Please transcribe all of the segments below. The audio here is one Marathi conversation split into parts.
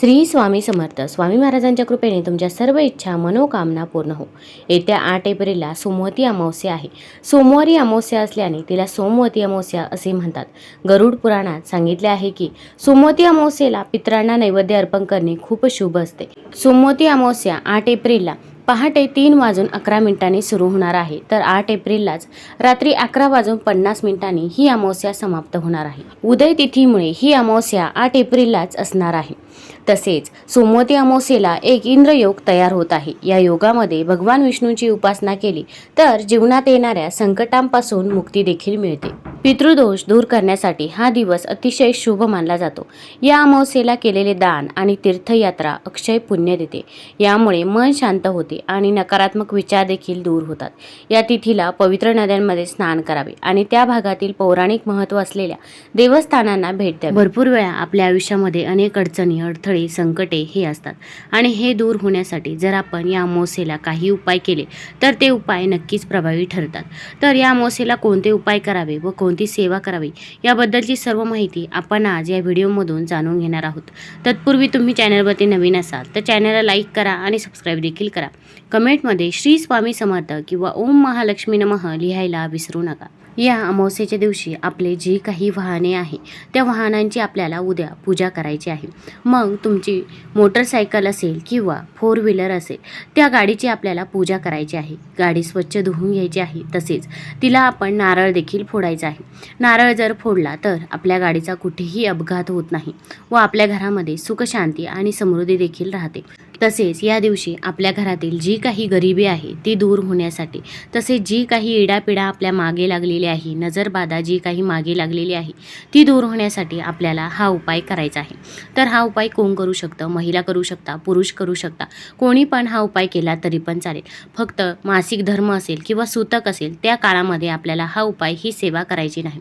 श्री स्वामी समर्थ. स्वामी महाराजांच्या कृपेने तुमच्या सर्व इच्छा मनोकामना पूर्ण हो. येत्या आठ एप्रिलला सोमवती अमावस्या आहे. सोमवारी अमावस्या असल्याने तिला सोमवती अमावस्या असे म्हणतात. गरुड पुराणात सांगितले आहे की सोमवती अमावस्येला पितरांना नैवेद्य अर्पण करणे खूप शुभ असते. सोमवती अमावस्या आठ एप्रिलला पहाटे तीन वाजून अकरा मिनिटांनी सुरू होणार आहे. तर आठ एप्रिललाच रात्री अकरा वाजून पन्नास मिनिटांनी ही अमावस्या समाप्त होणार आहे. उदय तिथीमुळे ही अमावस्या आठ एप्रिललाच असणार आहे. तसेच सोमवती अमावस्येला एक इंद्रयोग तयार होत आहे. या योगामध्ये भगवान विष्णूंची उपासना केली तर जीवनात येणाऱ्या संकटांपासून मुक्ती देखील मिळते. पितृदोष दूर करण्यासाठी हा दिवस अतिशय शुभ मानला जातो. या अमावस्येला केलेले दान आणि तीर्थयात्रा अक्षय पुण्य देते. यामुळे मन शांत होते आणि नकारात्मक विचार देखील दूर होतात. या तिथीला पवित्र नद्यांमध्ये स्नान करावे आणि त्या भागातील पौराणिक महत्त्व असलेल्या देवस्थानांना भेट द्यावी. भरपूर वेळा आपल्या आयुष्यामध्ये अनेक अडचणी अडथळे संकटे हे असतात आणि हे दूर होण्यासाठी जर आपण या अमावस्येला काही उपाय केले तर ते उपाय नक्कीच प्रभावी ठरतात. तर या अमावस्येला कोणते उपाय करावे व कोण कोणती सेवा करावी याबद्दलची सर्व माहिती आपण आज या व्हिडिओमधून जाणून घेणार आहोत. तत्पूर्वी तुम्ही चॅनलवरती नवीन असाल तर चॅनलला लाईक करा आणि सबस्क्राईब देखील करा. कमेंटमध्ये श्री स्वामी समर्थ किंवा ओम महालक्ष्मी नमः लिहायला विसरू नका. या अमावस्येच्या दिवशी आपले जी काही वाहने आहे त्या वाहनांची आपल्याला उद्या पूजा करायची आहे. मग तुमची मोटरसायकल असेल किंवा फोर व्हीलर असेल त्या गाडीची आपल्याला पूजा करायची आहे. गाडी स्वच्छ धुवून घ्यायची आहे तसेच तिला आपण नारळ देखील फोडायचा आहे. नारळ जर फोडला तर आपल्या गाडीचा कुठेही अपघात होत नाही व आपल्या घरामध्ये सुखशांती आणि समृद्धी देखील राहते. तसेच या दिवशी आपल्या घरातील जी काही गरिबी आहे ती दूर होण्यासाठी तसेच जी काही इडापिडा आपल्या मागे लागलेली आहे नजरबाधा जी काही मागे लागलेली आहे ती दूर होण्यासाठी आपल्याला हा उपाय करायचा आहे. तर हा उपाय कोण करू शकतं? महिला करू शकता पुरुष करू शकता कोणी पण हा उपाय केला तरी पण चालेल. फक्त मासिक धर्म असेल किंवा सूतक असेल त्या काळामध्ये आपल्याला हा उपाय ही सेवा करायची नाही.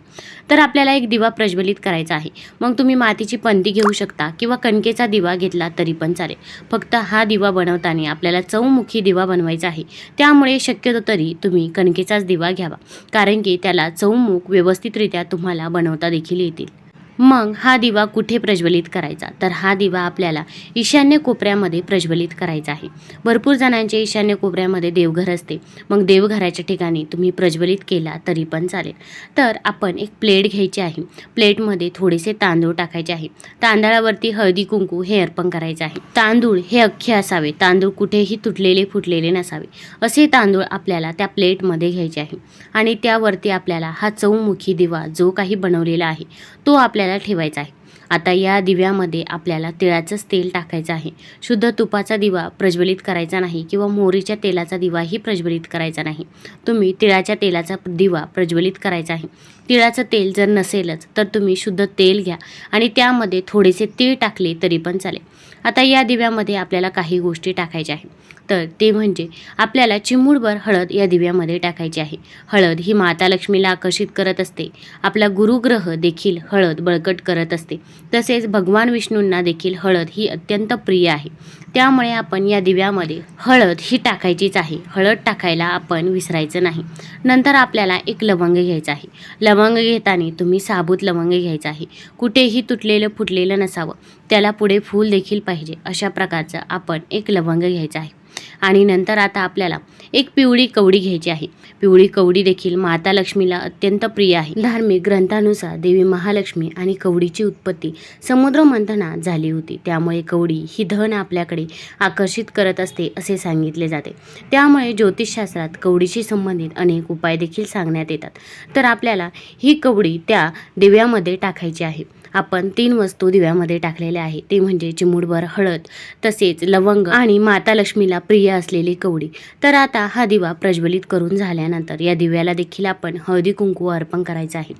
तर आपल्याला एक दिवा प्रज्वलित करायचा आहे. मग तुम्ही मातीची पंती घेऊ शकता किंवा कणकेचा दिवा घेतला तरी पण चालेल. फक्त हा दिवा बनवताना आपल्याला चौमुखी दिवा बनवायचा आहे. त्यामुळे शक्यतो तरी तुम्ही कणकेचाच दिवा घ्यावा. कारण की त्याला चौमुख व्यवस्थितरित्या तुम्हाला बनवता देखील येतील. मग हा दिवा कुठे प्रज्वलित करायचा? तर हा दिवा आपल्याला ईशान्य कोपऱ्यामध्ये प्रज्वलित करायचा आहे. भरपूर जणांच्या ईशान्य कोपऱ्यामध्ये देवघर असते. मग देवघराच्या ठिकाणी तुम्ही प्रज्वलित केला तरी पण चालेल. तर आपण एक प्लेट घ्यायची आहे. प्लेटमध्ये थोडेसे तांदूळ टाकायचे आहे. तांदळावरती हळदी कुंकू हे अर्पण करायचे आहे. तांदूळ हे अख्खे असावे. तांदूळ कुठेही तुटलेले फुटलेले नसावे. असे तांदूळ आपल्याला त्या प्लेटमध्ये घ्यायचे आहे. आणि त्यावरती आपल्याला हा चौमुखी दिवा जो काही बनवलेला आहे तो आपल्याला ठेवायचा आहे. आता या दिव्यामध्ये आपल्याला तिळाचंच तेल टाकायचं आहे. शुद्ध तुपाचा दिवा प्रज्वलित करायचा नाही किंवा मोहरीच्या तेलाचा दिवाही प्रज्वलित करायचा नाही. तुम्ही तिळाच्या तेलाचा दिवा प्रज्वलित करायचा आहे. तिळाचं तेल जर नसेलच तर तुम्ही शुद्ध तेल घ्या आणि त्यामध्ये थोडेसे तीळ टाकले तरी पण चालेल. आता या दिव्यामध्ये आपल्याला काही गोष्टी टाकायच्या आहे तर ते म्हणजे आपल्याला चिमूडभर हळद या दिव्यामध्ये टाकायची आहे. हळद ही माता लक्ष्मीला आकर्षित करत असते. आपला गुरुग्रह देखील हळद बळकट करत असते. तसेच भगवान विष्णूंना देखील हळद ही अत्यंत प्रिय आहे. त्यामुळे आपण या दिव्यामध्ये हळद ही टाकायचीच आहे. हळद टाकायला आपण विसरायचं नाही. नंतर आपल्याला एक लवंग घ्यायचं आहे. लवंग घेताना तुम्ही साबूत लवंग घ्यायचं आहे. कुठेही तुटलेलं फुटलेलं नसावं. त्याला पुढे फूल देखील पाहिजे. अशा प्रकारचं आपण एक लवंग घ्यायचं आहे. आणि नंतर आता आपल्याला एक पिवळी कवडी घ्यायची आहे. पिवळी कवडी देखील माता लक्ष्मीला अत्यंत प्रिय आहे. धार्मिक ग्रंथानुसार देवी महालक्ष्मी आणि कवडीची उत्पत्ती समुद्र मंथनात झाली होती. त्यामुळे कवडी ही धन आपल्याकडे आकर्षित करत असते असे सांगितले जाते. त्यामुळे ज्योतिषशास्त्रात कवडीशी संबंधित अनेक उपाय देखील सांगण्यात येतात. तर आपल्याला ही कवडी त्या दिव्यामध्ये टाकायची आहे. आपण तीन वस्तू दिव्यामध्ये टाकलेल्या आहे ते म्हणजे चिमूडभर हळद तसेच लवंग आणि माता लक्ष्मीला प्रिय असलेली कवडी. तर आता हा दिवा प्रज्वलित करून झाल्यानंतर या दिव्याला देखील आपण हळदी कुंकू अर्पण करायचं आहे.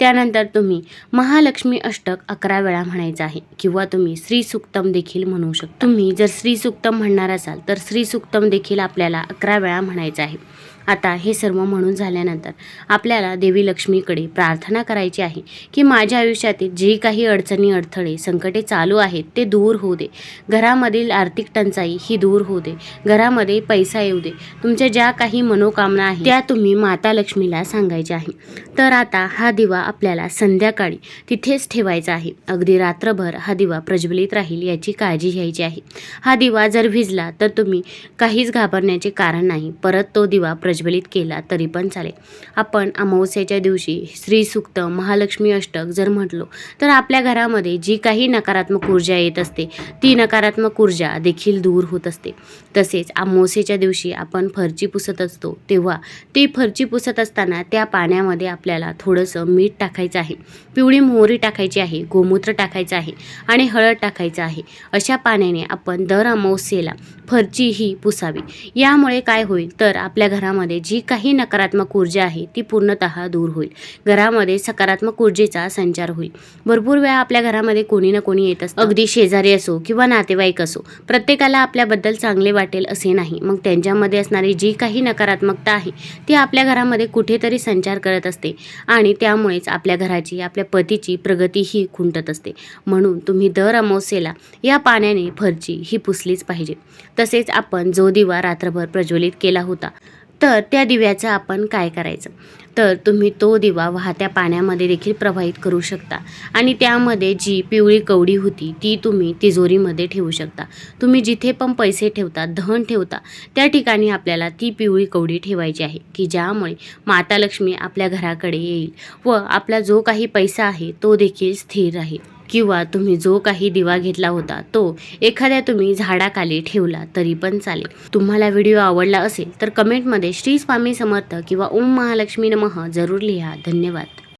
त्यानंतर तुम्ही महालक्ष्मी अष्टक अकरा वेळा म्हणायचं आहे किंवा तुम्ही श्री सुक्तम देखील म्हणू शकता. तुम्ही जर श्री सुक्तम म्हणणार असाल तर श्री सुक्तम देखील आपल्याला अकरा वेळा म्हणायचं आहे. आता हे सर्व म्हणून झाल्यानंतर आपल्याला देवी लक्ष्मीकडे प्रार्थना करायची आहे की माझ्या आयुष्यातील जी काही अडचणी अडथळे संकटे चालू आहेत ते दूर होऊ दे. घरामधील आर्थिक टंचाई ही दूर होऊ दे. घरामध्ये पैसा येऊ दे. तुमच्या ज्या काही मनोकामना आहेत त्या तुम्ही माता लक्ष्मीला सांगायच्या आहे तर आता हा दिवा आपल्याला संध्याकाळी तिथेच ठेवायचा आहे. अगदी रात्रभर हा दिवा प्रज्वलित राहील याची काळजी घ्यायची आहे. हा दिवा जर भिजला तर तुम्ही काहीच घाबरण्याचे कारण नाही. परत तो दिवा प्रज्वलित केला तरी पण चालेल. आपण अमावस्याच्या दिवशी श्रीसुक्त महालक्ष्मी अष्टक जर म्हटलो तर आपल्या घरामध्ये जी काही नकारात्मक ऊर्जा येत असते ती नकारात्मक ऊर्जा देखील दूर होत असते. तसेच अमावस्येच्या दिवशी आपण फरची पुसत असतो तेव्हा ती फरची पुसत असताना त्या पाण्यामध्ये आपल्याला थोडंसं मीठ टाकायचं आहे. पिवळी मोहरी टाकायची आहे गोमूत्र टाकायचं आहे आणि हळद टाकायचं आहे. अशा पाण्याने आपण दर अमावस्येला फरची ही पुसावी. यामुळे काय होईल? तर आपल्या घरामध्ये घरामध्ये जी काही नकारात्मक ऊर्जा आहे ती पूर्णतः दूर होईल. घरामध्ये सकारात्मक ऊर्जेचा संचार होईल. भरपूर वेळा आपल्या घरामध्ये कोणी ना कोणी येत असतं. अगदी शेजारी असो किंवा नातेवाईक असो प्रत्येकाला आपल्याबद्दल चांगले वाटेल असे नाही. मग त्यांच्यामध्ये असणारी जी काही नकारात्मकता आहे ती आपल्या घरामध्ये कुठेतरी संचार करत असते आणि त्यामुळेच आपल्या घराची आपल्या पतीची प्रगती ही खुंटत असते. म्हणून तुम्ही दर अमावस्येला या पाण्याने फरची ही पुसलीच पाहिजे. तसेच आपण जो दिवा रात्रभर प्रज्वलित केला होता तर त्या दिव्याचं आपण काय करायचं? तर तुम्ही तो दिवा वाहत्या पाण्यामध्ये देखील प्रवाहित करू शकता. आणि त्यामध्ये जी पिवळी कवडी होती ती तुम्ही तिजोरीमध्ये ठेवू शकता. तुम्ही जिथे पण पैसे ठेवता धन ठेवता त्या ठिकाणी आपल्याला ती पिवळी कवडी ठेवायची आहे की ज्यामुळे माता लक्ष्मी आपल्या घराकडे येईल व आपला जो काही पैसा आहे तो देखील स्थिर राहील. किंवा तुम्ही जो काही दिवा घेतला होता तो एखाद्या तुम्ही झाडाखाली ठेवला तरी पण चालेल. तुम्हाला व्हिडिओ आवडला असेल तर कमेंटमध्ये श्री स्वामी समर्थ किंवा ओम महालक्ष्मी नमः जरूर लिहा. धन्यवाद.